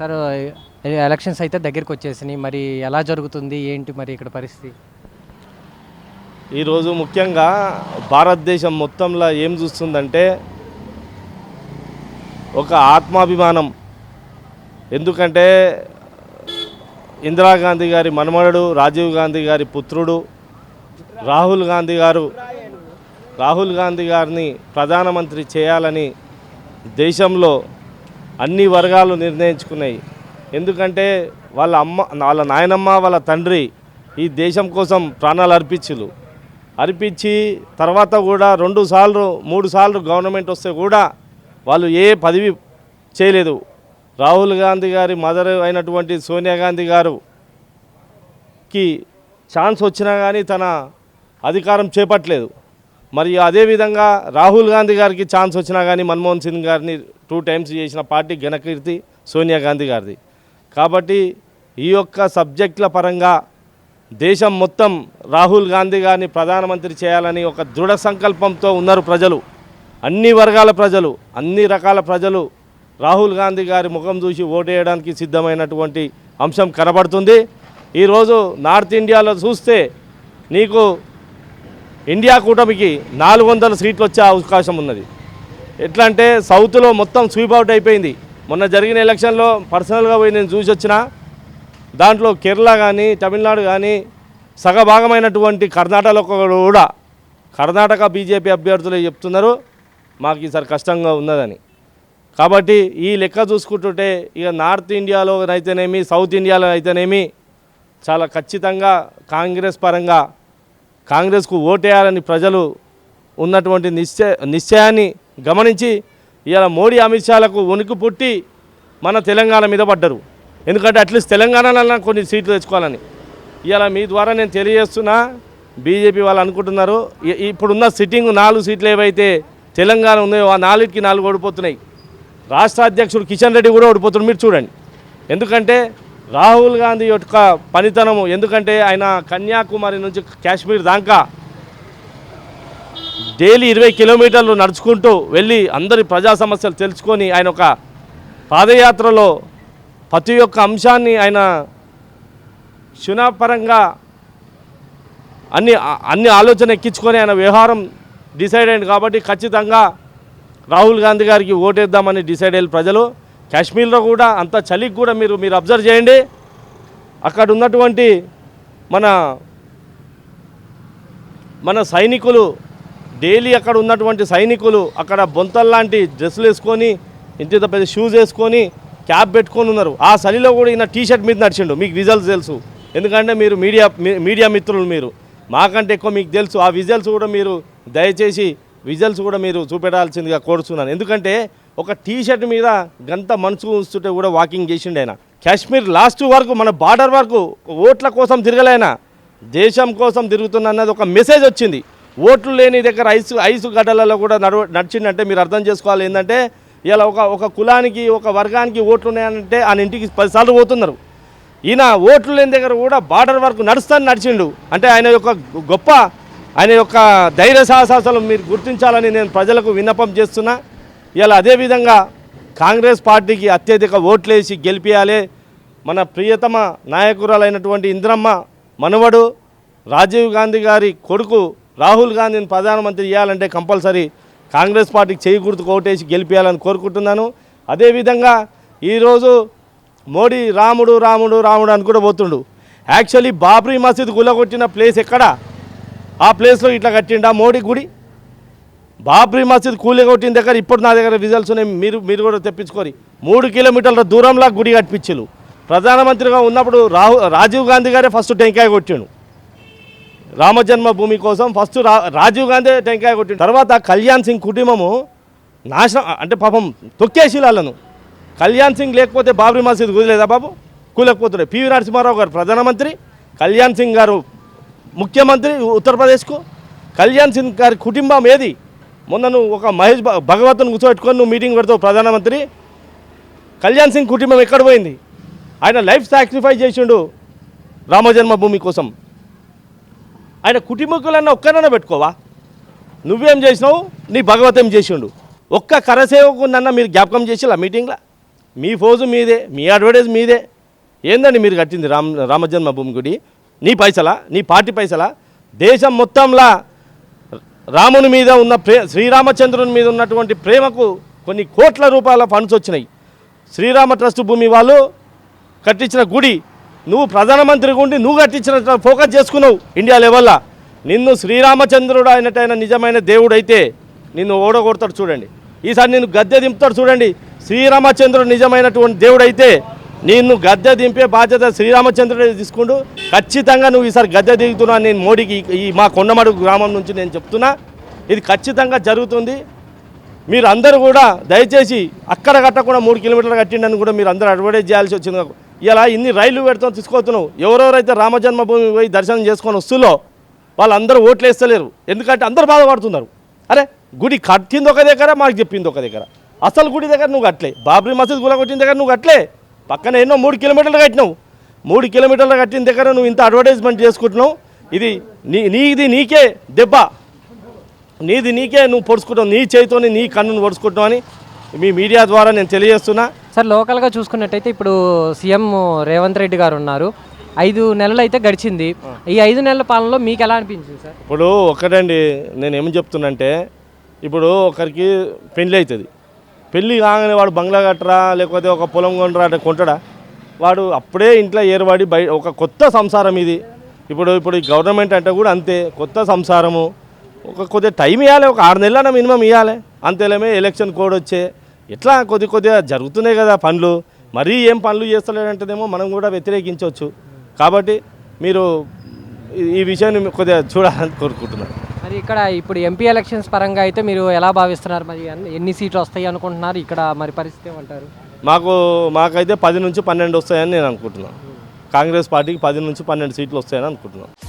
Sir elections అయితే దగ్గరికి వచ్చేసినాయి. మరి ఎలా జరుగుతుంది? ఏంటి మరి ఇక్కడ పరిస్థితి? ఈరోజు ముఖ్యంగా భారతదేశం మొత్తంలో ఏం చూస్తుందంటే ఒక ఆత్మాభిమానం. ఎందుకంటే ఇందిరాగాంధీ గారి మనమడు రాజీవ్ గాంధీ గారి పుత్రుడు రాహుల్ గాంధీ గారు రాహుల్ గాంధీ గారిని ప్రధానమంత్రి చేయాలని దేశంలో అన్ని వర్గాలు నిర్ణయించుకున్నాయి. ఎందుకంటే వాళ్ళ అమ్మ వాళ్ళ నాయనమ్మ వాళ్ళ తండ్రి ఈ దేశం కోసం ప్రాణాలు అర్పించులు అర్పించి తర్వాత కూడా రెండు సార్లు మూడు సార్లు గవర్నమెంట్ వస్తే కూడా వాళ్ళు ఏ పదవి చేయలేదు. రాహుల్ గాంధీ గారి మదర్ అయినటువంటి సోనియా గాంధీ గారుకి ఛాన్స్ వచ్చినా కానీ తన అధికారం చేపట్టలేదు. మరి అదేవిధంగా రాహుల్ గాంధీ గారికి ఛాన్స్ వచ్చినా కానీ మన్మోహన్ సింగ్ గారిని టూ టైమ్స్ చేసిన పార్టీ ఘనకీర్తి సోనియా గాంధీ గారిది. కాబట్టి ఈ యొక్క సబ్జెక్టుల పరంగా దేశం మొత్తం రాహుల్ గాంధీ గారిని ప్రధానమంత్రి చేయాలని ఒక దృఢ సంకల్పంతో ఉన్నారు ప్రజలు. అన్ని వర్గాల ప్రజలు అన్ని రకాల ప్రజలు రాహుల్ గాంధీ గారి ముఖం చూసి ఓటేయడానికి సిద్ధమైనటువంటి అంశం కనబడుతుంది. ఈరోజు నార్త్ ఇండియాలో చూస్తే నీకు ఇండియా కూటమికి నాలుగు వందల సీట్లు వచ్చే అవకాశం ఉన్నది. ఎట్లా అంటే సౌత్లో మొత్తం స్వీప్ అవుట్ అయిపోయింది. మొన్న జరిగిన ఎలక్షన్లో పర్సనల్గా పోయి నేను చూసి వచ్చిన దాంట్లో కేరళ కానీ తమిళనాడు కానీ సగభాగమైనటువంటి కర్ణాటకలో కూడా కర్ణాటక బీజేపీ అభ్యర్థులు చెప్తున్నారు మాకు ఈసారి కష్టంగా ఉన్నదని. కాబట్టి ఈ లెక్క చూసుకుంటుంటే ఇక నార్త్ ఇండియాలో అయితేనేమి సౌత్ ఇండియాలో అయితేనేమి చాలా ఖచ్చితంగా కాంగ్రెస్ పరంగా కాంగ్రెస్కు ఓటేయాలని ప్రజలు ఉన్నటువంటి నిశ్చయ నిశ్చయాన్ని గమనించి ఇవాళ మోడీ అమిత్ షాలకు వణుకు పుట్టి మన తెలంగాణ మీద పడ్డరు. ఎందుకంటే అట్లీస్ట్ తెలంగాణలో కొన్ని సీట్లు తెచ్చుకోవాలని. ఇవాళ మీ ద్వారా నేను తెలియజేస్తున్నా బీజేపీ వాళ్ళు అనుకుంటున్నారు ఇప్పుడున్న సిట్టింగ్ నాలుగు సీట్లు ఏవైతే తెలంగాణ ఉన్నాయో ఆ నాలుగుకి నాలుగు ఓడిపోతున్నాయి. రాష్ట్ర అధ్యక్షుడు కిషన్ రెడ్డి కూడా ఓడిపోతున్నారు మీరు చూడండి. ఎందుకంటే రాహుల్ గాంధీ యొక్క పనితనము ఎందుకంటే ఆయన కన్యాకుమారి నుంచి కాశ్మీర్ దాకా డైలీ ఇరవై కిలోమీటర్లు నడుచుకుంటూ వెళ్ళి అందరి ప్రజా సమస్యలు తెలుసుకొని ఆయన ఒక పాదయాత్రలో ప్రతి ఒక్క అంశాన్ని ఆయన క్షుణపరంగా అన్ని అన్ని ఆలోచన ఎక్కించుకొని ఆయన వ్యవహారం డిసైడ్ అయింది కాబట్టి ఖచ్చితంగా రాహుల్ గాంధీ గారికి ఓటేద్దామని డిసైడ్ అయ్యారు ప్రజలు. కాశ్మీర్లో కూడా అంత చలికి కూడా మీరు మీరు అబ్జర్వ్ చేయండి. అక్కడ ఉన్నటువంటి మన మన సైనికులు డైలీ అక్కడ ఉన్నటువంటి సైనికులు అక్కడ బొంతల్లాంటి డ్రెస్సులు వేసుకొని ఇంత పెద్ద షూస్ వేసుకొని క్యాప్ పెట్టుకొని ఉన్నారు. ఆ చలిలో కూడా ఈయన టీ షర్ట్ మీద నడిచిండు. మీకు విజువల్స్ తెలుసు. ఎందుకంటే మీరు మీడియా మీడియా మిత్రులు మీరు. మాకంటే ఎక్కువ మీకు తెలుసు. ఆ విజువల్స్ కూడా మీరు దయచేసి విజువల్స్ కూడా మీరు చూపెట్టాల్సిందిగా కోరుతున్నాను ఎందుకంటే ఒక టీ షర్ట్ మీద గంత మనసు ఉంచుతుంటే కూడా వాకింగ్ చేసిండు ఆయన. కాశ్మీర్ లాస్ట్ వరకు మన బార్డర్ వరకు ఓట్ల కోసం తిరగలేన దేశం కోసం తిరుగుతున్న అన్నది ఒక మెసేజ్ వచ్చింది. ఓట్లు లేని దగ్గర ఐసు ఐసు గడ్డలలో కూడా నడవ నడిచిందంటే మీరు అర్థం చేసుకోవాలి ఏంటంటే ఇలా ఒక ఒక కులానికి ఒక వర్గానికి ఓట్లు ఉన్నాయంటే ఆయన ఇంటికి పదిసార్లు పోతున్నారు. ఈయన ఓట్లు లేని దగ్గర కూడా బార్డర్ వరకు నడుస్తాను నడిచిండు. అంటే ఆయన యొక్క గొప్ప ఆయన యొక్క ధైర్య సాహసాలు మీరు గుర్తించాలని నేను ప్రజలకు విన్నపం చేస్తున్నా. ఇలా అదేవిధంగా కాంగ్రెస్ పార్టీకి అత్యధిక ఓట్లేసి గెలిపించాలి మన ప్రియతమ నాయకురాలైనటువంటి ఇంద్రమ్మ మనవడు రాజీవ్ గాంధీ గారి కొడుకు రాహుల్ గాంధీని ప్రధానమంత్రి చేయాలంటే కంపల్సరీ కాంగ్రెస్ పార్టీకి చేయి కోటేసి ఓటేసి గెలిపించాలని కోరుకుంటున్నాను. అదేవిధంగా ఈరోజు మోడీ రాముడు రాముడు రాముడు అని కూడా పోతుండు. యాక్చువల్లీ బాబ్రీ మసీద్ గులగొట్టిన ప్లేస్ ఎక్కడ? ఆ ప్లేస్లో ఇట్లా కట్టిండా మోడీ గుడి? బాబ్రీ మసీద్ కూలిగొట్టిన దగ్గర ఇప్పుడు నా దగ్గర రిజల్ట్స్ ఉన్నాయి. మీరు మీరు కూడా తెప్పించుకోరి. మూడు కిలోమీటర్ల దూరంలో గుడి కట్టించు ప్రధానమంత్రిగా ఉన్నప్పుడు రాహు రాజీవ్ గాంధీ గారే ఫస్ట్ టెంకాయ కొట్టిండు. రామజన్మభూమి కోసం ఫస్ట్ రా రాజీవ్ గాంధీ టెంకాయ కొట్టిండు. తర్వాత కళ్యాణ్ సింగ్ కుటుంబము నాశనం అంటే పాపం తొక్కేసి వాళ్ళను కళ్యాణ్ సింగ్ లేకపోతే బాబ్రీ మసీద్ కుదిలేదా బాబు? కూలకపోతుండే పివి నరసింహారావు గారు ప్రధానమంత్రి కళ్యాణ్ సింగ్ గారు ముఖ్యమంత్రి ఉత్తరప్రదేశ్కు. కళ్యాణ్ సింగ్ గారి కుటుంబం ఏది? మొన్న నువ్వు ఒక మహేష్ భగవత్ను కూర్చోబెట్టుకొని నువ్వు మీటింగ్ పెడతావు ప్రధానమంత్రి. కళ్యాణ్ సింగ్ కుటుంబం ఎక్కడ పోయింది? ఆయన లైఫ్ సాక్రిఫైస్ చేసిండు రామజన్మభూమి కోసం. ఆయన కుటుంబకులన్నా ఒక్కనన్న పెట్టుకోవా? నువ్వేం చేసినావు? నీ భగవత్ ఏం చేసిండు? ఒక్క కరసేవకునన్నా మీరు జ్ఞాపకం చేసిలా మీటింగ్లో? మీ ఫోజు మీదే మీ అడ్వర్టైజ్ మీదే. ఏందండి మీరు కట్టింది రామ రామజన్మభూమి గుడి? నీ పైసలా? నీ పార్టీ పైసలా? దేశం మొత్తంలా రాముని మీద ఉన్న ప్రే శ్రీరామచంద్రుని మీద ఉన్నటువంటి ప్రేమకు కొన్ని కోట్ల రూపాయల ఫండ్స్ వచ్చినాయి. శ్రీరామ ట్రస్ట్ భూమి వాళ్ళు కట్టించిన గుడి నువ్వు ప్రధానమంత్రిగా ఉండి నువ్వు కట్టించిన ఫోకస్ చేసుకున్నావు ఇండియా లెవెల్లా. నిన్ను శ్రీరామచంద్రుడు అయినట్టయిన నిజమైన దేవుడు అయితే నిన్ను ఓడగొడతాడు చూడండి. ఈసారి నిన్ను గద్దె దింపుతాడు చూడండి. శ్రీరామచంద్రుడు నిజమైనటువంటి దేవుడు అయితే నిన్ను గద్దె దింపే బాధ్యత శ్రీరామచంద్రుడే తీసుకుంటూ ఖచ్చితంగా నువ్వు ఈసారి గద్దె దిగుతున్నా నేను మోడీకి ఈ మా కొండమడుగు గ్రామం నుంచి నేను చెప్తున్నా. ఇది ఖచ్చితంగా జరుగుతుంది. మీరు అందరూ కూడా దయచేసి అక్కడ కట్టకుండా మూడు కిలోమీటర్లు కట్టిండని కూడా మీరు అందరూ అడ్వర్టైజ్ చేయాల్సి వచ్చింది. ఇలా ఇన్ని రైళ్ళు పెడతాం తీసుకొస్తున్నావు ఎవరెవరైతే రామజన్మభూమి పోయి దర్శనం చేసుకొని వస్తుల్లో వాళ్ళందరూ ఓట్లు వేస్తలేరు. ఎందుకంటే అందరూ బాధపడుతున్నారు. అరే గుడి కట్టింది ఒక దగ్గర మాకు చెప్పింది ఒక దగ్గర. అసలు గుడి దగ్గర నువ్వు కట్టలే. బాబ్రీ మసీద్ గుల కొట్టిన దగ్గర నువ్వు కట్టలే. పక్కన ఎన్నో మూడు కిలోమీటర్లు కట్టినావు. మూడు కిలోమీటర్లు కట్టిన దగ్గర నువ్వు ఇంత అడ్వర్టైజ్మెంట్ చేసుకుంటున్నావు. ఇది నీ నీది నీకే దెబ్బ. నీది నీకే నువ్వు పొడుచుకుంటావు నీ చేతితోని నీ కన్నును పొడుచుకుంటావు అని మీ మీడియా ద్వారా నేను తెలియజేస్తున్నా. సార్ లోకల్గా చూసుకున్నట్టయితే ఇప్పుడు సీఎం రేవంత్ రెడ్డి గారు ఉన్నారు. ఐదు నెలలు అయితే గడిచింది. ఈ ఐదు నెలల పాలనలో మీకు ఎలా అనిపించింది సార్? ఇప్పుడు ఒకటండి నేను ఏం చెప్తున్నంటే ఇప్పుడు ఒకరికి పెళ్ళి అవుతుంది పెళ్ళి కాగానే వాడు బంగ్లా కట్టరా లేకపోతే ఒక పొలం కొనరా అంటే కొంటాడా? వాడు అప్పుడే ఇంట్లో ఏర్పడి బయట ఒక కొత్త సంసారం ఇది. ఇప్పుడు ఇప్పుడు ఈ గవర్నమెంట్ అంటే కూడా అంతే కొత్త సంసారము. ఒక కొద్దిగా టైం ఇవ్వాలి ఒక ఆరు నెలలైనా మినిమం ఇవ్వాలి అంతేలేమే ఎలక్షన్ కోడ్ వచ్చే ఇట్లా కొద్ది కొద్దిగా జరుగుతున్నాయి కదా పనులు మరీ ఏం పనులు చేస్తలేడంటేనేమో మనం కూడా వ్యతిరేకించవచ్చు. కాబట్టి మీరు ఈ- విషయాన్ని కొద్దిగా చూడాలని కోరుకుంటున్నాను. మరి ఇక్కడ ఇప్పుడు ఎంపీ ఎలక్షన్స్ పరంగా అయితే మీరు ఎలా భావిస్తున్నారు? మరి ఎన్ని సీట్లు వస్తాయి అనుకుంటున్నారు? ఇక్కడ మరి పరిస్థితి ఏమంటారు? మాకు మాకైతే పది నుంచి పన్నెండు వస్తాయని నేను అనుకుంటున్నాను. కాంగ్రెస్ పార్టీకి పది నుంచి పన్నెండు సీట్లు వస్తాయని అనుకుంటున్నాను.